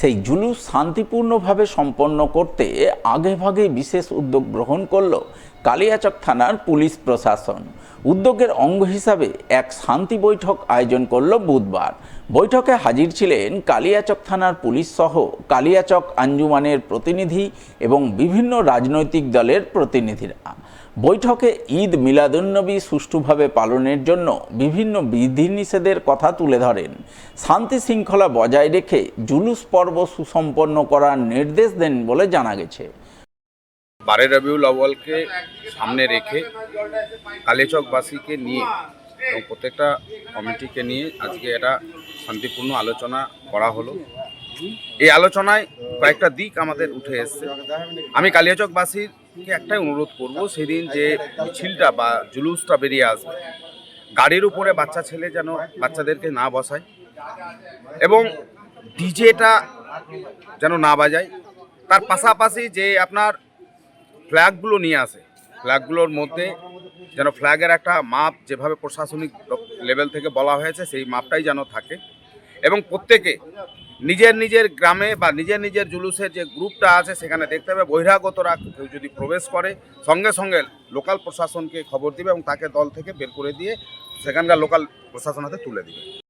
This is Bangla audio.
সেই জুলুস শান্তিপূর্ণভাবে সম্পন্ন করতে আগেভাগে বিশেষ উদ্যোগ গ্রহণ করল কালিয়াচক থানার পুলিশ প্রশাসন। উদ্যোগের অঙ্গ হিসাবে এক শান্তি বৈঠক আয়োজন করল বুধবার। বৈঠকে হাজির ছিলেন কালিয়াচক থানার পুলিশ সহ কালিয়াচক আঞ্জুমানের প্রতিনিধি এবং বিভিন্ন রাজনৈতিক দলের প্রতিনিধিরা। বৈঠকে ঈদ মিলাদুন্নবী সুষ্ঠুভাবে পালনের জন্য বিভিন্ন বিধিনিষেধের কথা তুলে ধরেন। শান্তি শৃঙ্খলা বজায় রেখে জুলুস পর্ব সুসম্পন্ন করার নির্দেশ দেন বলে জানা গেছে। বারে রবিউল আউ্বালকে সামনে রেখে কালীচকবাসীকে নিয়ে এবং প্রত্যেকটা কমিটিকে নিয়ে আজকে এটা শান্তিপূর্ণ আলোচনা করা হলো। এই আলোচনায় কয়েকটা দিক আমাদের উঠে এসছে। আমি কালিয়াচকবাসীকে একটাই অনুরোধ করব, সেদিন যে মিছিলটা বা জুলুসটা বেরিয়ে আসবে, গাড়ির উপরে বাচ্চা ছেলে যেন বাচ্চাদেরকে না বসায় এবং ডিজেটা যেন না বাজায়। তার পাশাপাশি যে আপনার ফ্ল্যাগগুলো নিয়ে আসে, ফ্ল্যাগগুলোর মধ্যে যেন ফ্ল্যাগের একটা মাপ যেভাবে প্রশাসনিক লেভেল থেকে বলা হয়েছে, সেই মাপটাই যেন থাকে। এবং প্রত্যেকে নিজের নিজের গ্রামে বা নিজের নিজের জুলুসের যে গ্রুপটা আছে, সেখানে দেখতে হবে। বহিরাগতরা কেউ যদি প্রবেশ করে, সঙ্গে সঙ্গে লোকাল প্রশাসনকে খবর দিবে এবং তাকে দল থেকে বের করে দিয়ে সেখানকার লোকাল প্রশাসন হাতে তুলে দিবে।